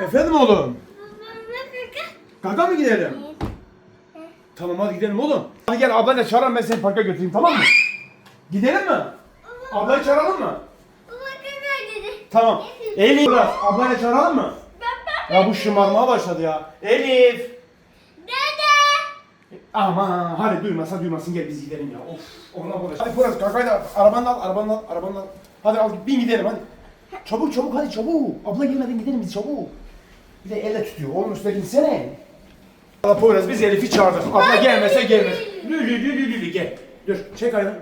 Efendim oğlum? Kaka mı gidelim? Tamam hadi gidelim oğlum. Hadi gel ablayla çağıralım ben seni parka götüreyim tamam mı? Gidelim mi? Ablayı çağıralım mı? Tamam. Elif. Ablayla çağıralım mı? Ya bu şımarmaya başladı ya. Elif. Aman hadi duymasa duymasın gel biz gidelim ya. Of ona böyle. Hadi Poyraz kakayı da arabanı al arabanı al arabanı al. Hadi al bin gidelim hadi. Çabuk çabuk hadi çabuk. Abla gelmeden gidelim biz çabuk. Bir de elle tutuyor. Oğlum üstüne ginsene. Valla Poyraz biz Elif'i çağırdık. Abla gelmese gelmez. Lü lü lü lü lü lü gel. Dur çek ayağını.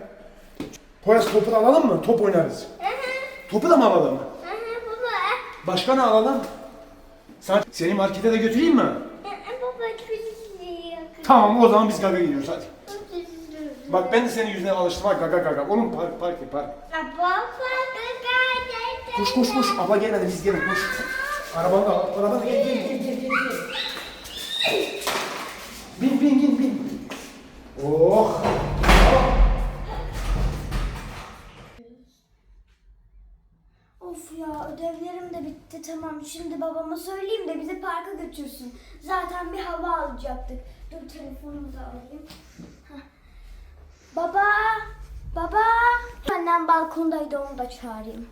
Poyraz topu da alalım mı? Top oynarız. Topu da mı alalım? Başka ne alalım? Sen, seni markete de götüreyim mi? Tamam o zaman biz gaga gidiyoruz hadi. Bak ben de senin yüzüne alıştım ha gaga gaga. Oğlum park park park. Koş koş koş. Abla gelmedi biz gelin koş. Arabanı da al. Arabanı da gel gel gel gel gel. Bin bin bin bin. Oh. Of ya ödevlerim de bitti tamam. Şimdi babama söyleyeyim de bizi parka götürsün. Zaten bir hava alacaktık. Dur telefonumu da alayım. Heh. Baba! Baba! Annem balkondaydı onu da çağırayım.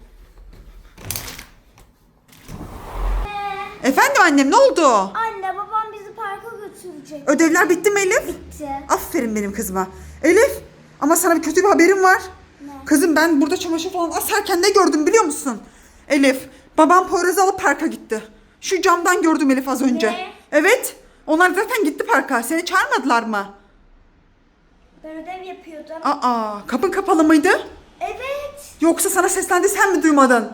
Efendim annem ne oldu? Anne babam bizi parka götürecek. Ödevler bitti mi Elif? Bitti. Aferin benim kızıma. Elif ama sana bir kötü bir haberim var. Ne? Kızım ben burada çamaşır falan asarken ne gördüm biliyor musun? Elif babam Poyraz'ı alıp parka gitti. Şu camdan gördüm Elif az önce. Ne? Evet. Onlar zaten gitti parka. Seni çağırmadılar mı? Ben ödev yapıyordum. Aa kapın kapalı mıydı? Evet. Yoksa sana seslendi sen mi duymadın?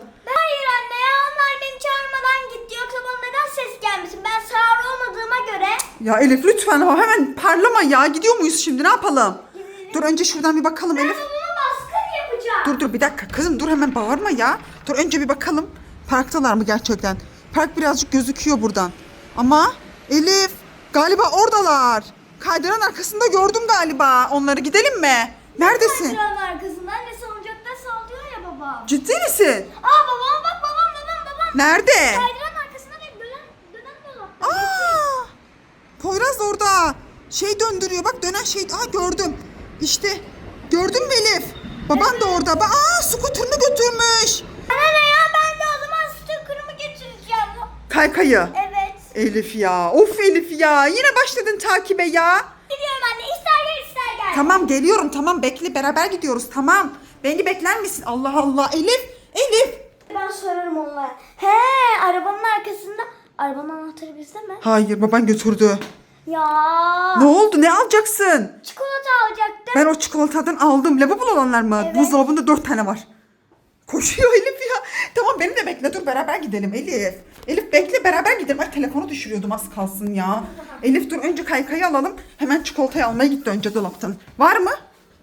Ya Elif lütfen ama hemen parlama ya. Gidiyor muyuz şimdi ne yapalım? Dur önce şuradan bir bakalım Ben Elif. babama baskın yapacağım. Dur dur bir dakika kızım dur hemen bağırma ya. Dur önce bir bakalım. Parktalar mı gerçekten? Park birazcık gözüküyor buradan. Ama Elif galiba oradalar. Kaydıran arkasında gördüm galiba. Onları gidelim mi? Neredesin? Kaydıranın arkasından ne salıncakta sallıyor ya babam. Ciddi misin? Aa babama bak babam babam babam. Nerede? Kaydıranın arkasında bir dönen dönen dolap. Aa! Poyraz da orada. Şey döndürüyor. Bak dönen şey. Aa gördüm. İşte. Gördün mü Elif? Baban da orada. Aa skuterını götürmüş. Bana ne ya ben de o zaman sticker'ımı getireceğim. Kaykayı. Evet. Elif ya. Of Elif ya. Yine başladın takibe ya. Biliyorum anne ister gel ister gel. Tamam geliyorum tamam bekle beraber gidiyoruz tamam. Beni bekler misin? Allah Allah Elif. Elif. Ben sorarım onlara. He arabanın arkasında. Arabanın anahtarı bizde mi? Hayır baban götürdü. Ya. Ne oldu ne alacaksın? Çikolata alacaktım. Ben o çikolatadan aldım. Lavabo olanlar mı? Evet. Buzdolabında dört tane var. Koşuyor Elif ya. Tamam beni de bekle dur beraber gidelim Elif. Elif bekle beraber gidelim. Ay telefonu düşürüyordum az kalsın ya. Elif dur önce kaykayı alalım. Hemen çikolatayı almaya gitti önce dolaptan. Var mı?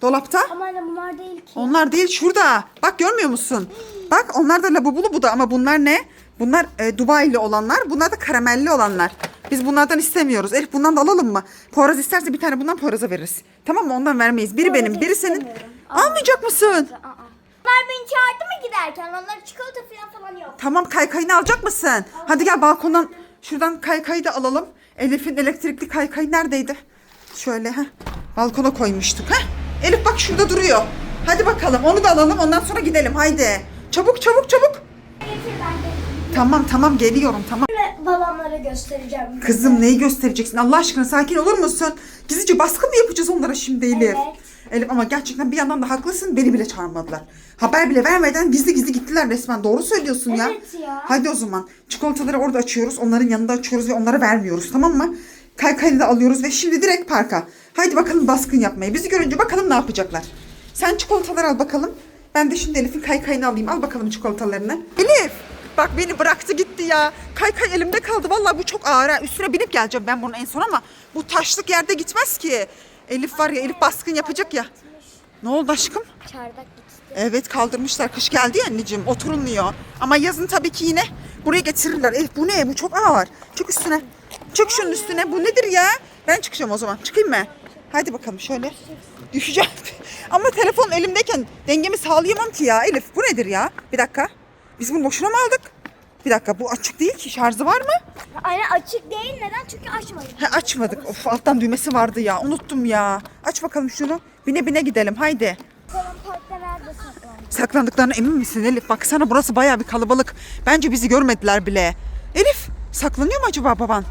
Dolapta? Ama anne bunlar değil ki. Onlar değil şurada. Bak görmüyor musun? Bak onlar da labubulu bu da ama bunlar ne? Bunlar e, Dubai'li olanlar. Bunlar da karamelli olanlar. Biz bunlardan istemiyoruz. Elif bundan da alalım mı? Poyraz isterse bir tane bundan Poyraz'a veririz. Tamam mı? Ondan vermeyiz. Biri benim, biri senin. Almayacak mısın? Onlar beni çağırdı mı giderken? Onlar çikolata falan falan yok. Tamam kaykayını alacak mısın? Hadi gel balkondan şuradan kaykayı da alalım. Elif'in elektrikli kaykayı neredeydi? Şöyle ha. Balkona koymuştuk ha. Elif bak şurada duruyor. Hadi bakalım onu da alalım ondan sonra gidelim haydi. Çabuk çabuk çabuk. Tamam tamam geliyorum tamam. Babamlara göstereceğim. Kızım neyi göstereceksin Allah aşkına sakin olur musun? Gizlice baskı mı yapacağız onlara şimdi Elif? Evet. Elif ama gerçekten bir yandan da haklısın beni bile çağırmadılar. Haber bile vermeden gizli gizli gittiler resmen doğru söylüyorsun ya. Evet ya. Hadi o zaman çikolataları orada açıyoruz onların yanında açıyoruz ve onlara vermiyoruz tamam mı? Kaykayını da alıyoruz ve şimdi direkt parka. Haydi bakalım baskın yapmaya. Bizi görünce bakalım ne yapacaklar. Sen çikolataları al bakalım. Ben de şimdi Elif'in kaykayını alayım. Al bakalım çikolatalarını. Elif! Bak beni bıraktı gitti ya. Kaykay elimde kaldı. Vallahi bu çok ağır. ha. Üstüne binip geleceğim ben bunun en son ama bu taşlık yerde gitmez ki. Elif var ya Elif baskın yapacak ya. Ne oldu aşkım? Çardak gitti. Evet kaldırmışlar. Kış geldi ya anneciğim. Oturulmuyor. Ama yazın tabii ki yine buraya getirirler. Elif bu ne? Bu çok ağır. Çık üstüne. Çık şunun üstüne. Bu nedir ya? Ben çıkacağım o zaman. Çıkayım mı? Hadi bakalım şöyle. Düşeceğim. Ama telefon elimdeyken dengemi sağlayamam ki ya. Elif bu nedir ya? Bir dakika. Biz bunu boşuna mı aldık? Bir dakika bu açık değil ki şarjı var mı? Aynen açık değil. Neden? Çünkü açmadım. He, açmadık. Of alttan düğmesi vardı ya. Unuttum ya. Aç bakalım şunu. Bine bine gidelim haydi. Bakalım parkta nerede saklandı? Saklandıklarına emin misin Elif? Baksana burası baya bir kalabalık. Bence bizi görmediler bile. Elif saklanıyor mu acaba baban?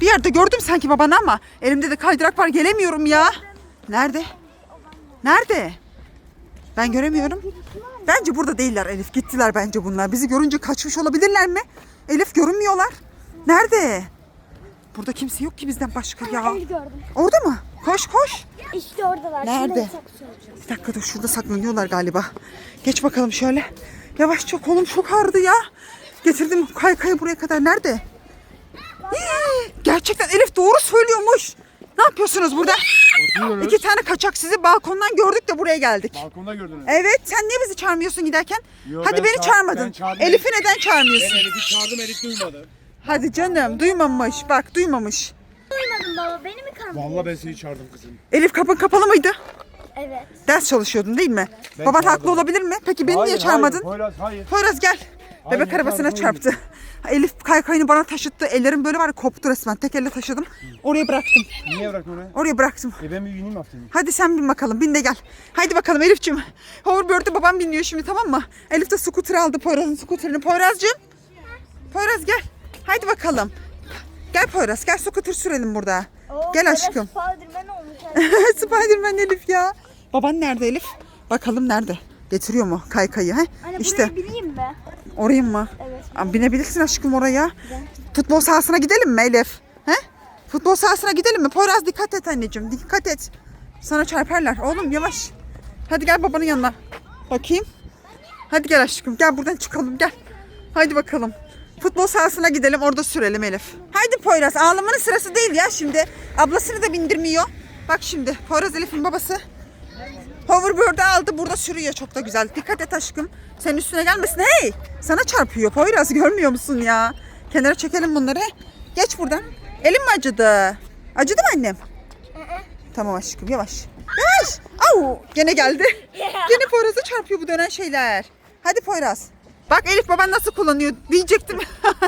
Bir yerde gördüm sanki babanı ama elimde de kaydırak var gelemiyorum ya. Nerede? Nerede? Ben göremiyorum. Bence burada değiller Elif. Gittiler bence bunlar. Bizi görünce kaçmış olabilirler mi? Elif görünmüyorlar. Nerede? Burada kimse yok ki bizden başka ya. El gördüm. Orada mı? Koş koş. İşte oradalar. Nerede? Bir dakika dur şurada saklanıyorlar galiba. Geç bakalım şöyle. Yavaş çok kolum çok ağrıdı ya. Getirdim kaykayı buraya kadar. Nerede? Hii, Gerçekten Elif doğru söylüyormuş. Ne yapıyorsunuz burada? Oturuyoruz. İki tane kaçak sizi balkondan gördük de buraya geldik. Balkonda gördünüz. Evet sen niye bizi çağırmıyorsun giderken? Yo, Hadi ben beni ça- çağırmadın. ben çağırdım. Elif'i neden çağırmıyorsun? Elif'i çağırdım Elif duymadı. Hadi canım duymamış bak duymamış. Duymadın baba. Beni mi kandırdın? Vallahi ben seni çağırdım kızım. Elif kapın kapalı mıydı? Evet. Ders çalışıyordun değil mi? Ben Baban çağırdım. haklı olabilir mi? Peki beni niye Hayır, çağırmadın? Hayır, Poyraz hayır. Poyraz gel. Hayır, Bebek arabasına hayır, çarptı. Elif kaykayını bana taşıttı. Ellerim böyle var ya koptu resmen. Tek elle taşıdım. Oraya bıraktım. Niye bıraktın onu? Oraya bıraktım. E ben bir yüneyim haftayım. Hadi sen bin bakalım. Bin de gel. Haydi bakalım Elif'ciğim. Hoverboard'u babam biniyor şimdi tamam mı? Elif de scooter aldı Poyraz'ın scooterini. Poyraz'cığım. Poyraz gel. Haydi bakalım. Gel Poyraz gel scooter sürelim burada. Oo, gel aşkım. Spiderman olmuş. Spiderman Elif ya. Baban nerede Elif? Bakalım nerede? Getiriyor mu kaykayı? He? Anne işte buraya bineyim mi? Oraya mı? Evet. Aa, binebilirsin aşkım oraya. Futbol sahasına gidelim mi Elif? He? Futbol sahasına gidelim mi? Poyraz dikkat et anneciğim. Dikkat et. Sana çarparlar. Oğlum yavaş. Hadi gel babanın yanına. Bakayım. Hadi gel aşkım. Gel buradan çıkalım gel. Hadi bakalım. Futbol sahasına gidelim orada sürelim Elif. Haydi Poyraz ağlamanın sırası değil ya şimdi. Ablasını da bindirmiyor. Bak şimdi Poyraz Elif'in babası. Hoverboard'u aldı burada sürüyor çok da güzel. Dikkat et aşkım. Senin üstüne gelmesin. Hey! Sana çarpıyor Poyraz görmüyor musun ya? Kenara çekelim bunları. Geç buradan. Elim mi acıdı? Acıdı mı annem? Tamam aşkım yavaş. Yavaş. Au! Gene geldi. Gene Poyraz'a çarpıyor bu dönen şeyler. Hadi Poyraz. Bak Elif baban nasıl kullanıyor diyecektim.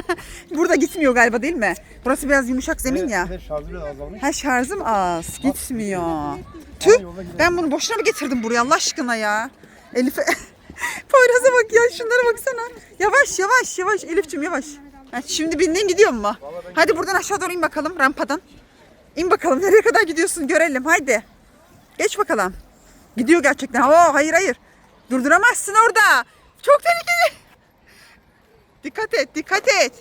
Burada gitmiyor galiba değil mi? Burası biraz yumuşak zemin ya. Bir de şarjı biraz azalmış. Ha şarjım az. Gitmiyor. Tüh. Ben bunu boşuna mı getirdim buraya Allah aşkına ya? Elif'e. Poyraz'a bak ya şunlara baksana. Yavaş yavaş yavaş Elif'cim yavaş. Ha, şimdi bindin gidiyor mu? Hadi buradan aşağı doğru in bakalım rampadan. İn bakalım nereye kadar gidiyorsun görelim haydi. Geç bakalım. Gidiyor gerçekten. Oo hayır hayır. Durduramazsın orada. Çok tehlikeli. Dikkat et dikkat et.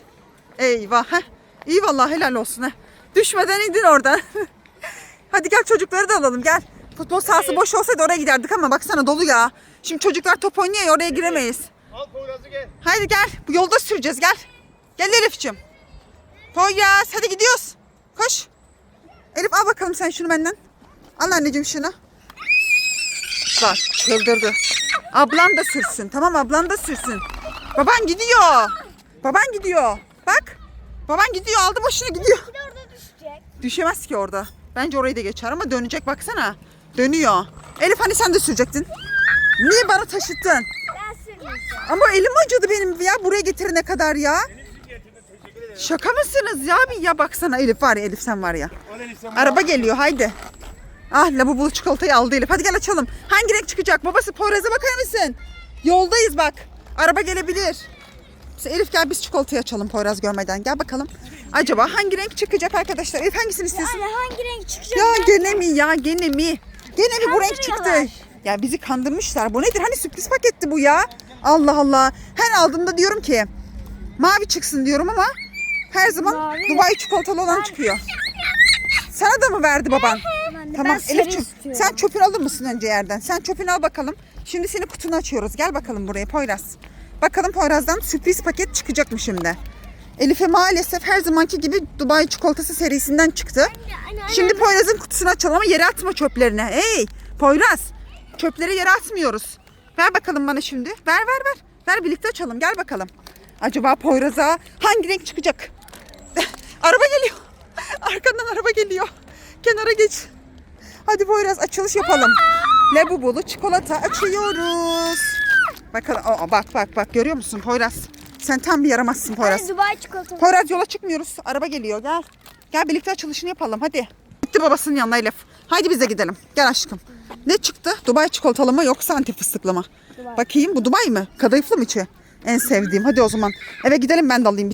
Eyvah. Heh. İyi vallahi helal olsun. Heh. Düşmeden indin oradan. Hadi gel çocukları da alalım gel. Futbol sahası boş olsaydı oraya giderdik ama baksana dolu ya. Şimdi çocuklar top oynuyor ya oraya giremeyiz. Al Poyraz'ı gel. Haydi gel. Bu yolda süreceğiz gel. Gel Elif'ciğim. Poyraz hadi gidiyoruz. Koş. Elif al bakalım sen şunu benden. Al anneciğim şunu. Bak çıldırdı. Ablan da sürsün. Tamam ablan da sürsün. Baban gidiyor. Baban gidiyor. Bak. Baban gidiyor aldı başını gidiyor. Bir de orada düşecek. Düşemez ki orada. Bence orayı da geçer ama dönecek baksana. Dönüyor. Elif hani sen de sürecektin. Niye bana taşıttın? Ben sürmeyeceğim. Ama elim acıdı benim ya buraya getirene kadar ya. Şaka mısınız ya bir ya baksana Elif var ya Elif sen var ya. Al Elif sen Araba geliyor haydi. Ah lavabolu çikolatayı aldı Elif. Hadi gel açalım. Hangi renk çıkacak? Babası Poyraz'a bakar mısın? Yoldayız bak. Araba gelebilir. Elif gel biz çikolatayı açalım Poyraz görmeden. Gel bakalım. Acaba hangi renk çıkacak arkadaşlar? Elif hangisini istiyorsun? Anne hangi renk çıkacak? Ya gene mi ya gene mi? Gene mi bu renk çıktı? Ya bizi kandırmışlar. Bu nedir? Hani sürpriz paketti bu ya? Allah Allah. Her aldığımda diyorum ki mavi çıksın diyorum ama her zaman Mavi. Dubai çikolatalı olan çıkıyor. Sana da mı verdi baban? Tamam Elif'ciğim sen çöpünü alır mısın önce yerden? Sen çöpünü al bakalım. Şimdi senin kutunu açıyoruz. Gel bakalım buraya Poyraz. Bakalım Poyraz'dan sürpriz paket çıkacak mı şimdi? Elif'e maalesef her zamanki gibi Dubai çikolatası serisinden çıktı. Şimdi Poyraz'ın kutusunu açalım ama yere atma çöplerini. Hey Poyraz çöpleri yere atmıyoruz. Ver bakalım bana şimdi. Ver ver ver. Ver birlikte açalım gel bakalım. Acaba Poyraz'a hangi renk çıkacak? araba geliyor. Arkandan araba geliyor. Kenara geç. Hadi Poyraz açılış yapalım. Labubolu çikolata açıyoruz. Bakalım. Aa, bak bak bak görüyor musun Poyraz? Sen tam bir yaramazsın Poyraz. Hadi Dubai çikolatası. Poyraz yola çıkmıyoruz. Araba geliyor gel. Gel birlikte açılışını yapalım hadi. Gitti babasının yanına Elif. Haydi bize gidelim. Gel aşkım. Ne çıktı? Dubai çikolatalı mı yoksa antif fıstıklı mı? Bakayım bu Dubai mi? Kadayıflı mı içi? En sevdiğim. Hadi o zaman eve gidelim ben de alayım bir tane.